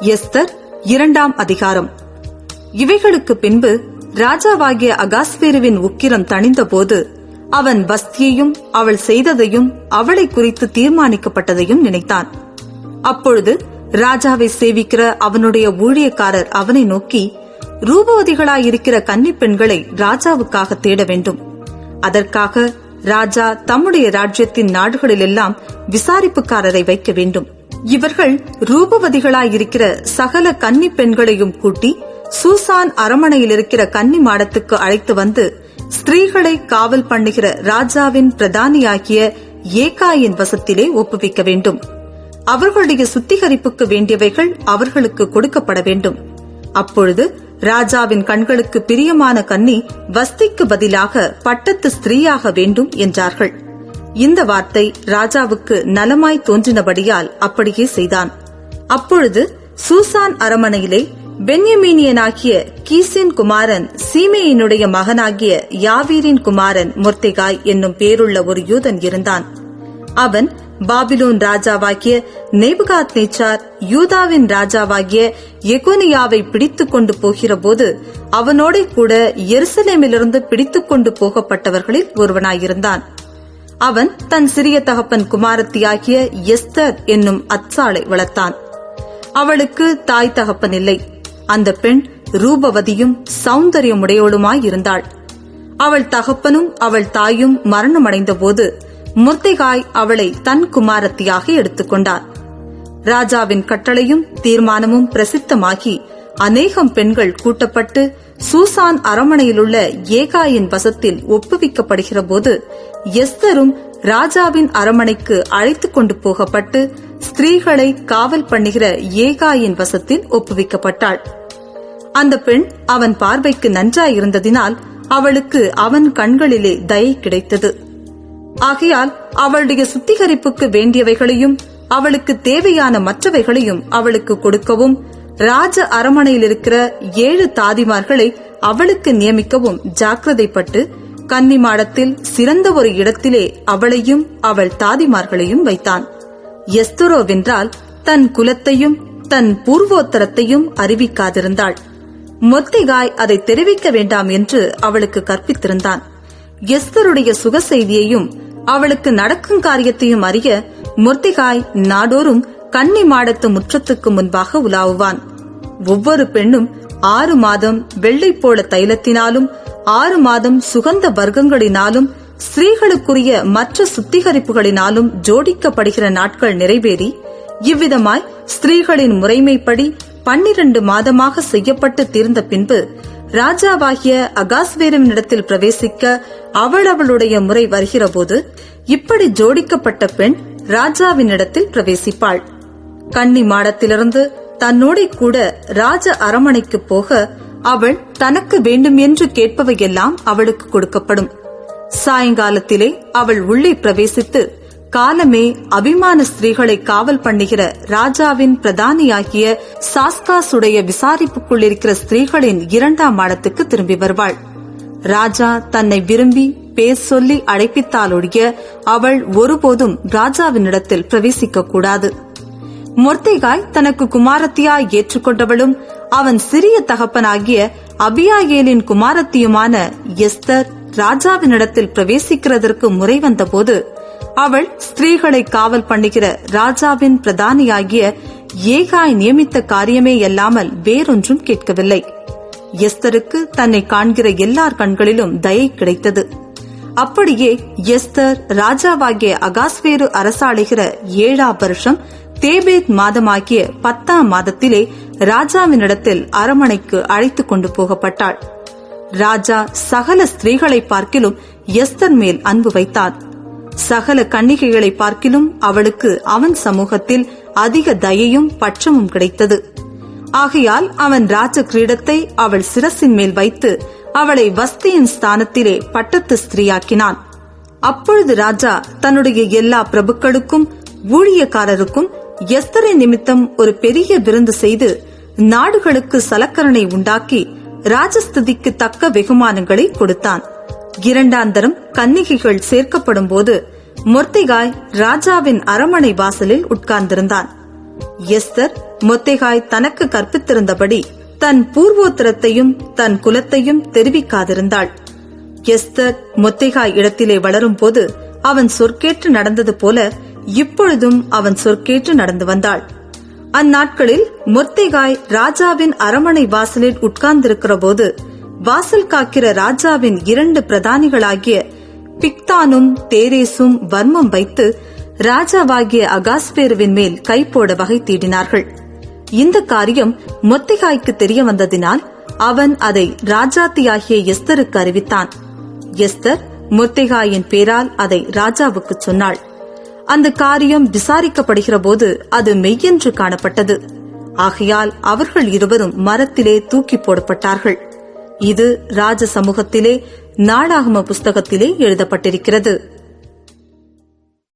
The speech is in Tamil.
எஸ்தர் இரண்டாம் அதிகாரம். இவைகளுக்கு பின்பு ராஜாவாகிய அகாஸ்வேருவின் உக்கிரம் தணிந்தபோது அவன் வஸ்தியையும் அவள் செய்ததையும் அவளை குறித்து தீர்மானிக்கப்பட்டதையும் நினைத்தான். அப்பொழுது ராஜாவை சேவிக்கிற அவனுடைய ஊழியக்காரர் அவனை நோக்கி ரூபவதிகளாயிருக்கிற கன்னிப் பெண்களை ராஜாவுக்காக தேட வேண்டும். அதற்காக ராஜா தம்முடைய ராஜ்யத்தின் நாடுகளிலெல்லாம் விசாரிப்புக்காரரை வைக்க வேண்டும். இவர்கள் ரூபவதிகளாயிருக்கிற சகல கன்னி பெண்களையும் கூட்டி சூசான் அரமனையில் இருக்கிற கன்னி மாடத்துக்கு அழைத்து வந்து ஸ்திரீகளை காவல் பண்ணுகிற ராஜாவின் பிரதானியாகிய ஏகாயின் வசத்திலே ஒப்புவிக்க வேண்டும். அவர்களுடைய சுத்திகரிப்புக்கு வேண்டியவைகள் அவர்களுக்கு கொடுக்கப்பட வேண்டும். அப்பொழுது ராஜாவின் கண்களுக்கு பிரியமான கன்னி வஸ்திக்கு பதிலாக பட்டத்து ஸ்திரீயாக வேண்டும் என்றார்கள். இந்த வார்த்தை ராஜாவுக்கு நலமாய் தோன்றினபடியால் அப்படியே செய்தான். அப்பொழுது சூசான் அரமனையிலே பென்யமீனியனாகிய கீசின் குமாரன் சீமையினுடைய மகனாகிய யாவீரின் குமாரன் முர்த்திகாய் என்னும் பேருள்ள ஒரு யூதன் இருந்தான். அவன் பாபிலோன் ராஜாவாகிய நேபுகாத் நேச்சார் யூதாவின் ராஜாவாகிய எகோனியாவை பிடித்துக் கொண்டு போகிறபோது அவனோட கூட எருசலேமிலிருந்து பிடித்துக் கொண்டு போகப்பட்டவர்களில் ஒருவனாயிருந்தான். அவன் தன் சிறிய தகப்பன் குமாரத்தியாகிய எஸ்தர் என்னும் அத்சாளை வளர்த்தான். அவளுக்கு தாய் தகப்பன் இல்லை. அந்த பெண் ரூபவதியும் சௌந்தரியமுடையவளுமாயிருந்தாள் அவள் தகப்பனும் அவள் தாயும் மரணமடைந்தபோது முர்த்திகாய் அவளை தன் குமாரத்தியாக எடுத்துக்கொண்டார் ராஜாவின் கட்டளையும் தீர்மானமும் பிரசித்தமாகி அநேகம் பெண்கள் கூட்டப்பட்டு சூசான் அரமனையிலுள்ள ஏகாயின் வசத்தில் ஒப்புவிக்கப்படுகிற போது எஸ்தரும் ராஜாவின் அரமனைக்கு அழைத்துக் கொண்டு போகப்பட்டு ஸ்திரீகளை காவல் பண்ணுகிற ஏகாயின் வசத்தில் ஒப்புவிக்கப்பட்டாள். அந்த பெண் அவன் பார்வைக்கு நன்றாயிருந்ததினால் அவளுக்கு அவன் கண்களிலே தயை கிடைத்தது. ஆகையால் அவளுடைய சுத்திகரிப்புக்கு வேண்டியவைகளையும் அவளுக்கு தேவையான மற்றவைகளையும் அவளுக்கு கொடுக்கவும் ராஜ அரமனையில் இருக்கிற ஏழு தாதிமார்களை அவளுக்கு நியமிக்கவும் ஜாக்கிரதைப்பட்டு கன்னிமாடத்தில் சிறந்த ஒரு இடத்திலே அவளையும் அவள் தாதிமார்களையும் வைத்தான். எஸ்துரோவென்றால் தன் குலத்தையும் தன் பூர்வோத்தரத்தையும் அறிவிக்காதிருந்தாள். மொத்திகாய் அதை தெரிவிக்க வேண்டாம் என்று அவளுக்கு கற்பித்திருந்தான். எஸ்தருடைய சுக செய்தியையும் அவளுக்கு நடக்கும் காரியத்தையும் அறிய மொர்த்திகாய் நாடோறும் கன்னி மாடத்து முற்றத்துக்கு முன்பாக உலாவுவான். ஒவ்வொரு பெண்ணும் ஆறு மாதம் வெள்ளை போல தைலத்தினாலும் ஆறு மாதம் சுகந்த வர்க்கங்களினாலும் ஸ்திரீகளுக்குரிய மற்ற சுத்திகரிப்புகளினாலும் ஜோடிக்கப்படுகிற நாட்கள் நிறைவேறி இவ்விதமாய் ஸ்திரீகளின் முறைமைப்படி பன்னிரண்டு மாதமாக செய்யப்பட்டு தீர்ந்த பின்பு ராஜாவாகிய அகாஸ்வேரவனிடத்தில் பிரவேசிக்க அவள் அவளுடைய முறை வருகிறபோது இப்படி ஜோடிக்கப்பட்ட பெண் ராஜாவினிடத்தில் பிரவேசிப்பாள். கன்னி மாடத்திலிருந்து தன்னோட கூட ராஜ அரமனைக்கு போக அவள் தனக்கு வேண்டும் என்று கேட்பவையெல்லாம் அவளுக்கு கொடுக்கப்படும். சாயங்காலத்திலே அவள் உள்ளே பிரவேசித்து காலமே அபிமான ஸ்திரீகளை காவல் பண்ணுகிற ராஜாவின் பிரதானியாகிய சாஸ்காசுடைய விசாரிப்புக்குள் இருக்கிற ஸ்திரீகளின் இரண்டாம் மாடத்துக்கு திரும்பி வருவாள். ராஜா தன்னை விரும்பி பேர் சொல்லி அழைப்பித்தாலொழிய அவள் ஒருபோதும் ராஜாவினிடத்தில் பிரவேசிக்க கூடாது. மொர்த்திகாய் தனக்கு குமாரத்தியாய் ஏற்றுக்கொண்டவளும் அவன் சிறிய தகப்பனாகிய அபியாயேலின் குமாரத்தியுமான எஸ்தர் ராஜாவினிடத்தில் பிரவேசிக்கிறதற்கு முறை வந்தபோது அவள் ஸ்திரீகளை காவல் பண்ணுகிற ராஜாவின் பிரதானியாகிய ஏகாய் நியமித்த காரியமே அல்லாமல் வேறொன்றும் கேட்கவில்லை. எஸ்தருக்கு தன்னை காண்கிற எல்லார் கண்களிலும் தயை கிடைத்தது. அப்படியே எஸ்தர் ராஜாவாகிய அகாஸ்வேரு அரசாளுகிற ஏழா வருஷம் தேபேத் மாதமாகிய பத்தாம் மாதத்திலே ராஜாவினிடத்தில் அரமனைக்கு அழைத்துக் கொண்டு போகப்பட்டாள். ராஜா சகல ஸ்திரீகளை பார்க்கிலும் எஸ்தர் மேல் அன்பு வைத்தான். சகல கன்னிகைகளை பார்க்கிலும் அவளுக்கு அவன் சமூகத்தில் அதிக தயையும் பட்சமும் கிடைத்தது. ஆகையால் அவன் ராஜ கிரீடத்தை அவள் சிரசின் மேல் வைத்து அவளை வஸ்தியின் ஸ்தானத்திலே பட்டத்து ஸ்திரீயாக்கினான். அப்பொழுது ராஜா தன்னுடைய எல்லா பிரபுக்களுக்கும் ஊழியக்காரருக்கும் எஸ்தரை நிமித்தம் ஒரு பெரிய விருந்து செய்து நாடுகளுக்கு சலக்கரணை உண்டாக்கி ராஜஸ்துதிக்கு தக்க வெகுமானங்களை கொடுத்தான். இரண்டாந்தரம் கன்னிகைகள் சேர்க்கப்படும் போது மொர்த்திகாய் ராஜாவின் அரமனை வாசலில் உட்கார்ந்திருந்தான். எஸ்தர் மொத்தேகாய் தனக்கு கற்பித்திருந்தபடி தன் பூர்வோத்தரத்தையும் தன் குலத்தையும் தெரிவிக்காதிருந்தாள். எஸ்தர் மொத்தேகாய் இடத்திலே வளரும் போது அவன் சொற்கேற்று நடந்தது போல இப்பொழுதும் அவன் சொற்கேற்று நடந்து வந்தாள். அந்நாட்களில் முர்த்திகாய் ராஜாவின் அரமனை வாசலில் உட்கார்ந்திருக்கிற போது வாசல் காக்கிற ராஜாவின் இரண்டு பிரதானிகளாகிய பிக்தானும் தேரேசும் வர்மம் வைத்து ராஜாவாகிய அகாஸ்பேருவின் மேல் கை போட வகை தீடினார்கள். இந்த காரியம் மொத்திகாய்க்கு தெரிய வந்ததினால் அவன் அதை ராஜாத்தியாகிய எஸ்தருக்கு அறிவித்தான். எஸ்தர் மொத்திகாயின் பேரால் அதை ராஜாவுக்கு சொன்னாள். அந்த காரியம் விசாரிக்கப்படுகிற போது அது மெய்யென்று காணப்பட்டது. ஆகையால் அவர்கள் இருவரும் மரத்திலே தூக்கி போடப்பட்டார்கள். இது ராஜ சமூகத்திலே நாடாகம புஸ்தகத்திலே எழுதப்பட்டிருக்கிறது.